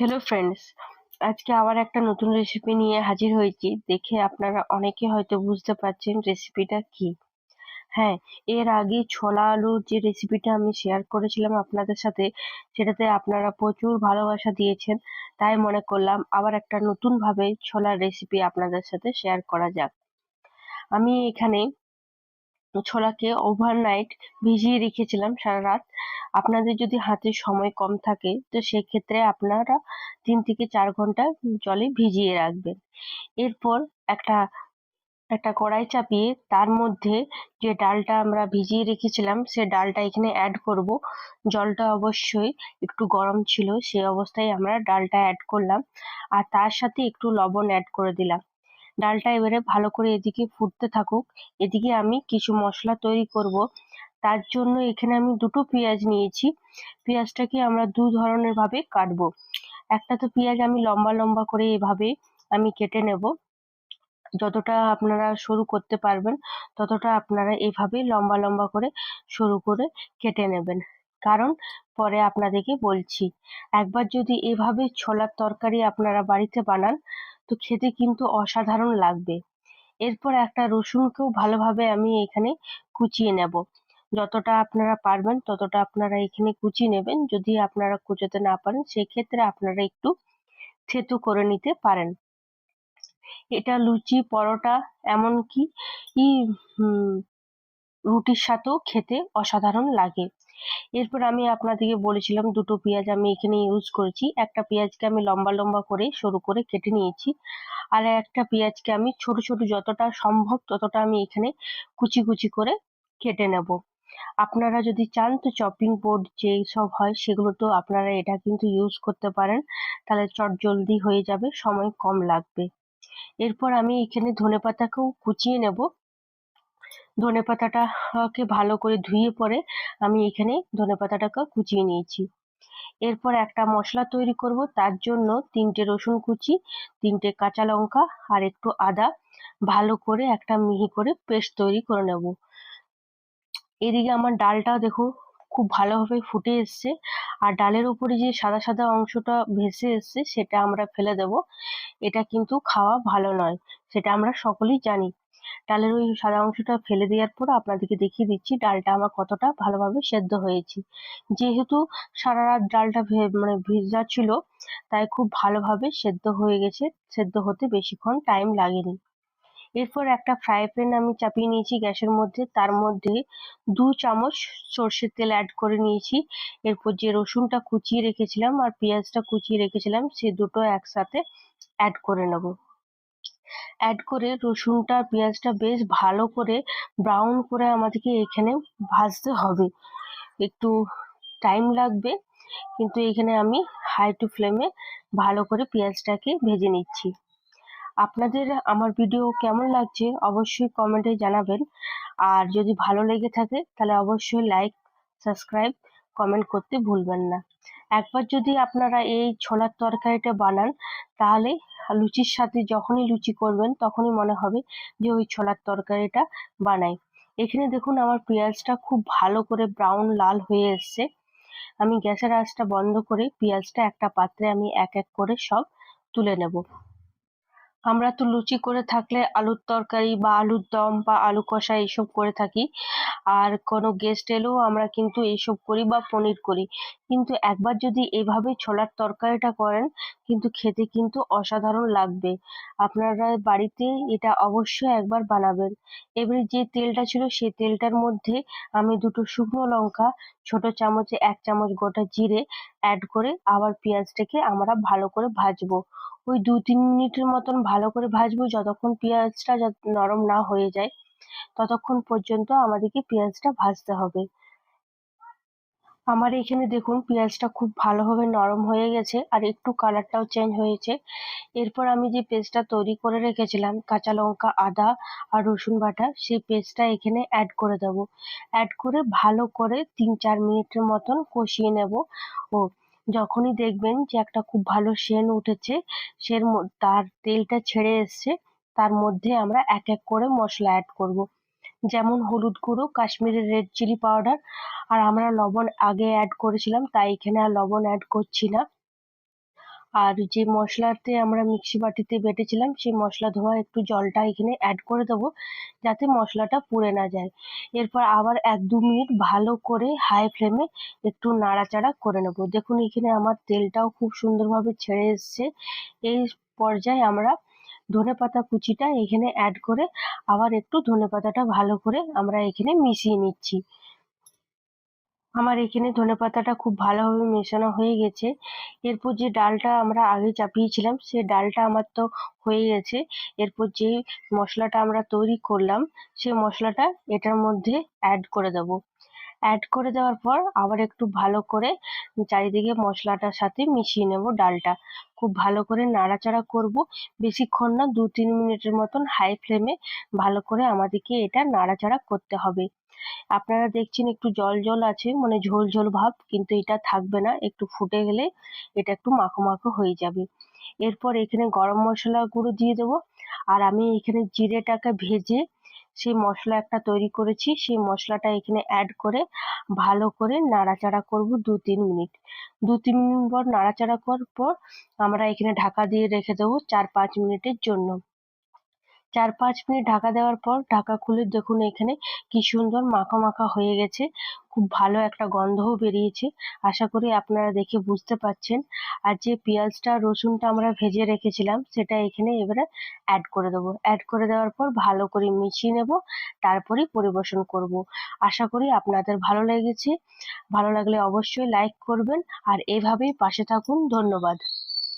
Hello friends আজকে আবার একটা নতুন রেসিপি নিয়ে হাজির হয়েছি। দেখে আপনারা অনেকে হয়তো বুঝতে পারছেন রেসিপিটা কি। হ্যাঁ এর আগে ছোলা আলুর যে রেসিপিটা আমি শেয়ার করেছিলাম আপনাদের সাথে, সেটাতে আপনারা প্রচুর ভালোবাসা দিয়েছেন। তাই মনে করলাম আবার একটা নতুনভাবে ছোলার রেসিপি আপনাদের সাথে শেয়ার করা যাক। আমি এখানে ছোলাকে ওভারনাইট ভিজিয়ে রেখেছিলাম সারা রাত আপনাদের যদি হাতে সময় কম থাকে, তো সেক্ষেত্রে আপনারা তিন থেকে চার ঘণ্টা জলে ভিজিয়ে রাখবেন। এরপর একটা একটা কড়াই চাপিয়ে তার মধ্যে যে ডালটা আমরা ভিজিয়ে রেখেছিলাম, সে ডালটা এখানে অ্যাড করব। জলটা অবশ্যই একটু গরম ছিল সেই অবস্থায় আমরা ডালটা অ্যাড করলাম। আর তার সাথে একটু লবণ অ্যাড করে দিলাম। ডালটা এবারে ভালো করে এদিকে ফুটতে থাকুক। এদিকে আমি কিছু মশলা তৈরি করব। তার জন্য এখানে আমি দুটো পেঁয়াজ নিয়েছি। পেঁয়াজটাকে আমরা দু ধরনের ভাবে কাটবো। একটা তো পেঁয়াজ আমি লম্বা লম্বা করে এভাবে আমি কেটে নেব। যতটা আপনারা সরু করতে পারবেন, ততটা আপনারা এভাবে লম্বা লম্বা করে সরু করে কেটে নেবেন। কারণ পরে আপনাদেরকে বলছি, একবার যদি এভাবে ছোলার তরকারি আপনারা বাড়িতে বানান তো খেতে কিন্তু অসাধারণ লাগবে। এরপর একটা রসুনকেও ভালোভাবে আমি এখানে কুচিয়ে নেব। যতটা আপনারা পারবেন, ততটা আপনারা এখানে কুচিয়ে নেবেন। যদি আপনারা কুচোতে না পারেন, সেক্ষেত্রে আপনারা একটু থেতু করে নিতে পারেন। এটা লুচি, পরোটা, এমনকি রুটির সাথেও খেতে অসাধারণ লাগে। এরপর আমি আপনাদেরকে বলেছিলাম দুটো পেঁয়াজ আমি এখানে ইউজ করেছি। একটা পেঁয়াজকে আমি লম্বা লম্বা করে সরু করে কেটে নিয়েছি আর একটা পেঁয়াজকে আমি ছোট ছোট যতটা সম্ভব ততটা আমি এখানে কুচি কুচি করে কেটে নেব। আপনারা যদি চান তো চপিং বোর্ড যেই সব হয় সেগুলো তো আপনারা এটা কিন্তু ইউজ করতে পারেন। তাহলে চট জলদি হয়ে যাবে, সময় কম লাগবে। এরপর আমি এখানে ধনে পাতাকেও কুচিয়ে নেব। ধনে পাতাটাকে ভালো করে ধুয়ে পরে আমি এখানে ধনে পাতাটাকে কুচিয়ে নিয়েছি। এরপর একটা মশলা তৈরি করব, তার জন্য তিনটে রসুন কুচি, তিনটে কাঁচা লঙ্কা আর একটু আদা ভালো করে একটা মিহি করে পেস্ট তৈরি করে নেব। এদিকে আমার ডালটা দেখো খুব ভালোভাবে ফুটে এসছে আর ডালের উপরে যে সাদা সাদা অংশটা ভেসে এসছে সেটা আমরা ফেলে দেব। এটা কিন্তু খাওয়া ভালো নয়, সেটা আমরা সকলেই জানি। ডালের ওই সাদা অংশটা ফেলে দেওয়ার পর আপনাদেরকে দেখিয়ে দিচ্ছি, ডালটা আমার কতটা ভালোভাবে সেদ্ধ হয়েছে। যেহেতু সারা রাত ডালটা মানে ভেজা ছিল, তাই খুব ভালোভাবে সেদ্ধ হয়ে গেছে, সেদ্ধ হতে বেশিক্ষণ টাইম লাগেনি। এরপর একটা ফ্রাই প্যান আমি চাপিয়ে নিয়েছি গ্যাসের মধ্যে, তার মধ্যে দু চামচ সর্ষের তেল অ্যাড করে নিয়েছি। এরপর যে রসুনটা কুচিয়ে রেখেছিলাম আর পেঁয়াজটা কুচিয়ে রেখেছিলাম, সে দুটো একসাথে অ্যাড করে নেব। অ্যাড করে রসুনটা, পেঁয়াজটা বেশ ভালো করে ব্রাউন করে আমাদেরকে এখানে ভাজতে হবে। একটু টাইম লাগবে, কিন্তু এখানে আমি হাই টু ফ্লেমে ভালো করে পেঁয়াজটাকে ভেজে নিচ্ছি। আপনাদের আমার ভিডিও কেমন লাগছে অবশ্যই কমেন্টে জানাবেন। আর যদি ভালো লেগে থাকে, তাহলে অবশ্যই লাইক সাবস্ক্রাইব কমেন্ট করতে ভুলবেন না। একবার যদি আপনারা এই ছোলার তরকারিটা বানান, তাহলে লুচির সাথে যখনই লুচি করবেন, তখনই মনে হবে যে ওই ছোলার তরকারিটা বানাই। এখানে দেখুন আমার পেঁয়াজটা খুব ভালো করে ব্রাউন লাল হয়ে এসছে। আমি গ্যাসের আঁচটা বন্ধ করে পেঁয়াজটা একটা পাত্রে আমি এক এক করে সব তুলে নেব। আমরা তো লুচি করে থাকলে আলুর তরকারি বা আলুর দম বা আলু কষা এইসব করে থাকি। আর কোনো গেস্ট এলেও আমরা কিন্তু এইসব করি বা পনির করি। কিন্তু একবার যদি এভাবে ছোলার তরকারিটা করেন, কিন্তু খেতে কিন্তু অসাধারণ লাগবে। আপনারা বাড়িতে এটা অবশ্যই একবার বানাবেন। এবারে যে তেলটা ছিল সেই তেলটার মধ্যে আমি দুটো শুকনো লঙ্কা, ছোট চামচে এক চামচ গোটা জিরে অ্যাড করে আবার পেঁয়াজটাকে আমরা ভালো করে ভাজবো। ওই দু তিন মিনিটের মতন ভালো করে ভাজবো যতক্ষণ পেঁয়াজটা নরম না হয়ে যায়, ততক্ষণ পর্যন্ত আমাদেরকে পেঁয়াজটা ভাজতে হবে। আমার এখানে দেখুন পেঁয়াজটা খুব ভালোভাবে নরম হয়ে গেছে আর একটু কালারটাও চেঞ্জ হয়েছে। এরপর আমি যে পেস্টটা তৈরি করে রেখেছিলাম, কাঁচা লঙ্কা, আদা আর রসুন বাটা, সেই পেস্টটা এখানে অ্যাড করে দেব। অ্যাড করে ভালো করে তিন চার মিনিটের মতন কষিয়ে নেব। ও, যখনই দেখবেন যে একটা খুব ভালো সেন উঠেছে, সের তার তেলটা ছেড়ে এসছে, তার মধ্যে আমরা এক এক করে মশলা অ্যাড করব। যেমন হলুদ গুঁড়ো কাশ্মীরি রেড চিলি পাউডার আর আমরা লবণ আগে অ্যাড করেছিলাম, তাই এখানে আর লবণ অ্যাড করছি না। আর যে মশলাতে আমরা মিক্সি বাটিতে বেটেছিলাম, সেই মশলা ধোয়া একটু জলটা এখানে অ্যাড করে দেবো, যাতে মশলাটা পুড়ে না যায়। এরপর আবার এক দু মিনিট ভালো করে হাই ফ্লেমে একটু নাড়াচাড়া করে নেব। দেখুন, এখানে আমার তেলটাও খুব সুন্দরভাবে ছেড়ে এসছে। এই পর্যায়ে আমরা ধনেপাতা কুচিটা এখানে অ্যাড করে আবার একটু ধনে পাতাটা ভালো করে আমরা এখানে মিশিয়ে নিচ্ছি। আমার এখানে ধনে পাতাটা খুব ভালোভাবে মেশানো হয়ে গেছে। এরপর যে ডালটা আমরা আগে চাপিয়েছিলাম, সে ডালটা আমার তো হয়ে গেছে। এরপর যে মশলাটা আমরা তৈরি করলাম, সে মশলাটা এটার মধ্যে অ্যাড করে দেবো। অ্যাড করে দেওয়ার পর আবার একটু ভালো করে চারিদিকে মশলাটার সাথে মিশিয়ে নেব ডালটা। খুব ভালো করে নাড়াচাড়া করব। বেশিক্ষণ না, দু তিন মিনিটের মতন হাই ফ্লেমে ভালো করে আমাদেরকে এটা নাড়াচাড়া করতে হবে। আপনারা দেখছেন একটু জল জল আছে মানে ঝোল ঝোল ভাব, কিন্তু এটা থাকবে না, একটু ফুটে গেলে এটা একটু মাখো মাখো হয়ে যাবে। এরপর এখানে গরম মশলা গুঁড়ো দিয়ে দেবো। আর আমি এখানে জিরেটাকে ভেজে সেই মশলা একটা তৈরি করেছি, সেই মশলাটা এখানে অ্যাড করে ভালো করে নাড়াচাড়া করব দু তিন মিনিট। দু তিন মিনিট পর নাড়াচাড়া করার পর আমরা এখানে ঢাকা দিয়ে রেখে দেবো চার পাঁচ মিনিটের জন্য। চার পাঁচ মিনিট ঢাকা দেওয়ার পর ঢাকা খুলে দেখুন এখানে কি সুন্দর মাখা মাখা হয়ে গেছে। খুব ভালো একটা গন্ধও বেরিয়েছে। আশা করি আপনারা দেখে বুঝতে পারছেন। আর যে পেঁয়াজটা, রসুনটা আমরা ভেজে রেখেছিলাম, সেটা এখানে এবারে অ্যাড করে দেবো। অ্যাড করে দেওয়ার পর ভালো করে মিশিয়ে নেব, তারপরেই পরিবেশন করব। আশা করি আপনাদের ভালো লেগেছে। ভালো লাগলে অবশ্যই লাইক করবেন। আর এভাবেই পাশে থাকুন। ধন্যবাদ।